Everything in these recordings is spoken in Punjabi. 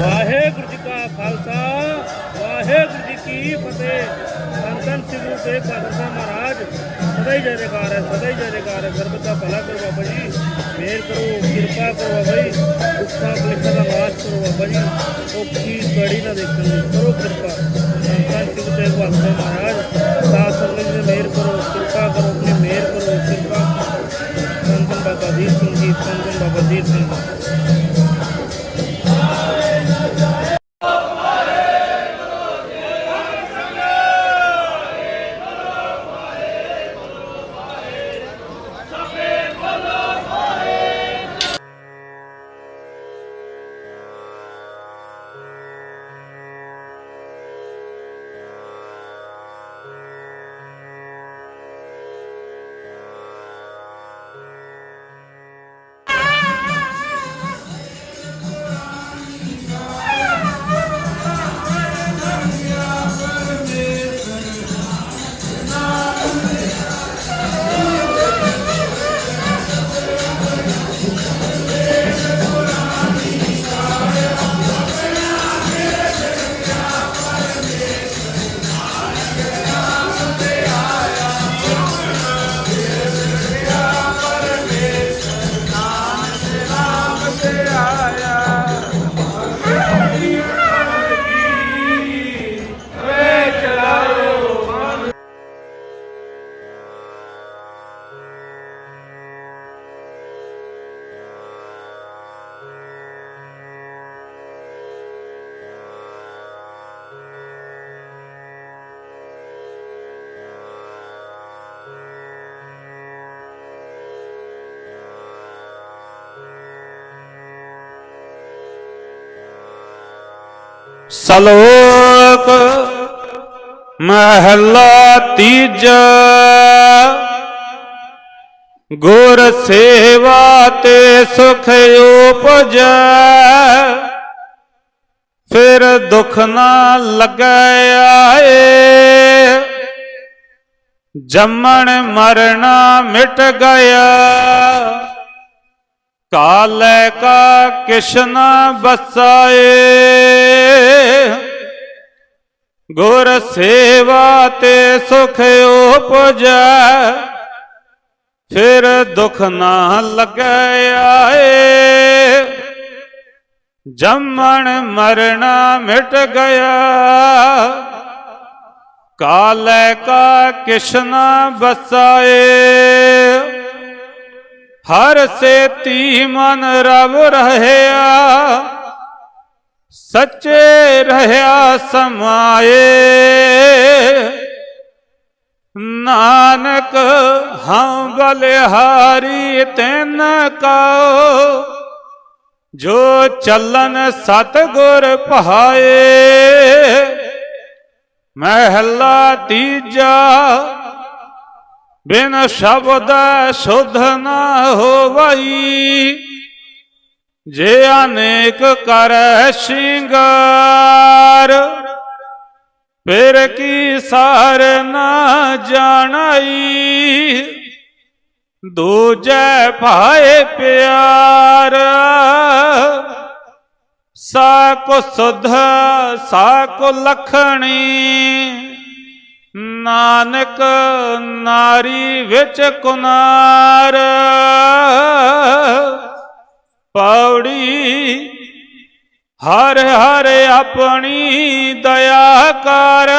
ਵਾਹਿਗੁਰੂ ਜੀ ਕਾ ਖਾਲਸਾ, ਵਾਹਿਗੁਰੂ ਜੀ ਕੀ ਫਤਿਹ। ਸੰਤਨ ਧੰਨ ਸ੍ਰੀ ਗੁਰੂ ਤੇਗ ਬਹਾਦਰ ਸਾਹਿਬ ਮਹਾਰਾਜ। ਸਦਾ ਹੀ ਜੈ ਜੈਕਾਰ ਹੈ, ਸਦਾ ਹੀ ਜੈ ਜੈਕਾਰ ਹੈ। ਸਰਬਤ ਦਾ ਭਲਾ ਕਰੋ ਬਾਬਾ ਜੀ। ਮਿਹਰ ਕਰੋ, ਕਿਰਪਾ ਕਰੋ ਬਾਬਾ ਜੀ। ਦੁੱਖਾਂ ਕਲੇਸ਼ਾਂ ਦਾ ਨਾਸ਼ ਕਰੋ ਬਾਬਾ ਜੀ। ਔਖੀ ਕੜੀ ਨਾ ਦੇਖਣ ਦੀ, ਕਰੋ ਕਿਰਪਾ। ਧੰਨ ਧੰਨ ਸ੍ਰੀ ਗੁਰੂ ਤੇਗ ਬਹਾਦਰ ਸਾਹਿਬ ਮਹਾਰਾਜ। ਸਲੋਕ ਮਹਲਾ ਤੀਜਾ। ਗੁਰ ਸੇਵਾ ਤੇ ਸੁਖ ਉਪਜੈ। ਫਿਰ ਦੁਖ ਨਾ ਲੱਗੈ ਆਏ। ਜੰਮਣ ਮਰਣਾ ਮਿਟ ਗਿਆ। ਕਾਲੈ ਕਾ ਕਿਸ਼ਨ ਬਸਾਏ। ਗੁਰ ਸੇਵਾ ਤੇ ਸੁਖ ਉਪਜੈ। ਫਿਰ ਦੁਖ ਨਾ ਲੱਗੈ ਆਏ। ਜੰਮਣ ਮਰਣਾ ਮਿਟ ਗਿਆ। ਕਾਲੈ ਕਾ ਕਿਸ਼ਨ ਬਸਾਏ ਹਰ ਸੇਤੀ ਮਨ ਰਵ ਰਹਿਆ। ਸੱਚੇ ਰਹਿਆ ਸਮਾਏ। ਨਾਨਕ, ਹਉ ਬਲਿਹਾਰੀ, ਤੈਨ ਕਾ ਜੋ ਚੱਲਨ ਸਤਗੁਰ ਪਹਾਏ। ਮਹਿਲਾ ਤੀਜਾ, ਬਿਨ ਸ਼ਬਦ ਸੁਧ ਨਾ ਹੋਵਈ। ਜੇ ਅਨੇਕ ਕਰੈ ਸ਼ਿੰਗਾਰ, ਫਿਰ ਕੀ ਸਾਰ ਨਾ ਜਾਣਈ? ਦੂਜੈ ਭਾਏ ਪਿਆਰ, ਸਾ ਕੋ ਸੁਧ, ਸਾ ਕੋ ਲਖਣੀ। ਨਾਨਕ ਨਾਰੀ ਵਿੱਚ ਕੁਨਾਰ ਪੌੜੀ ਹਰ ਹਰ ਆਪਣੀ ਦਇਆ ਕਰ।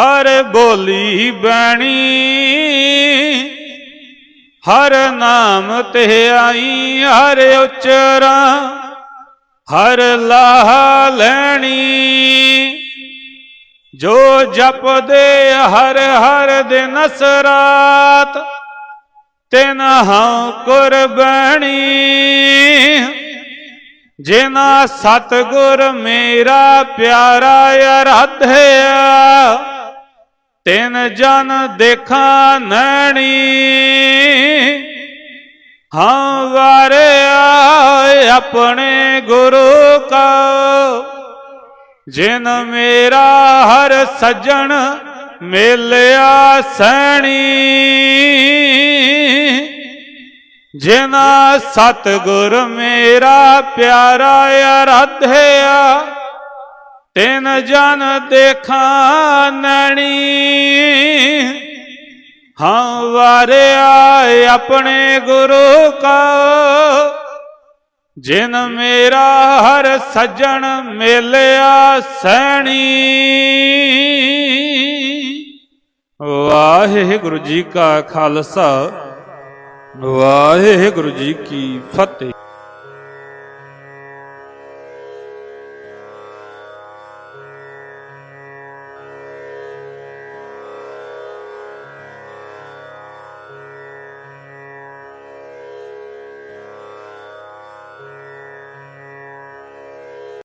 ਹਰ ਬੋਲੀ ਬਣੀ। ਹਰ ਨਾਮ ਤੇ ਆਈ ਹਰ ਉਚਰਾ। ਹਰ ਲਾਹ ਲੈਣੀ। ਜੋ ਜਪਦੇ ਹਰ ਹਰ ਦਿਨ ਸਰਾਤ। ਤਿਨ ਹਉ ਕੁਰਬਾਨੀ ਜਿਨਾ ਸਤਗੁਰ ਮੇਰਾ ਪਿਆਰਾ ਅਰਾਧਿਆ, ਤਿਨ ਜਨ ਦੇਖਾ ਨੈਣੀ, ਹਾਂ ਵਾਰਿਆ ਆਪਣੇ ਗੁਰੂ ਕਾ, ਜਿਨ ਮੇਰਾ ਹਰ ਸੱਜਣ ਮੇਲਿਆ ਸੈਣੀ। ਜਿਨਾ ਸਤਗੁਰ ਮੇਰਾ ਪਿਆਰਾ ਅਰਾਧਿਆ, ਤਿਨ ਜਨ ਦੇਖਾਂ ਨੈਣੀ। ਹਾਂ ਵਾਰਿਆ ਆਪਣੇ ਗੁਰੂ ਕਾ, ਜਿਨ ਮੇਰਾ ਹਰ ਸੱਜਣ ਮੇਲਿਆ ਸੈਣੀ। ਵਾਹਿਗੁਰੂ ਜੀ ਕਾ ਖਾਲਸਾ। ਵਾਹਿਗੁਰੂ ਜੀ ਕੀ ਫਤਿਹ।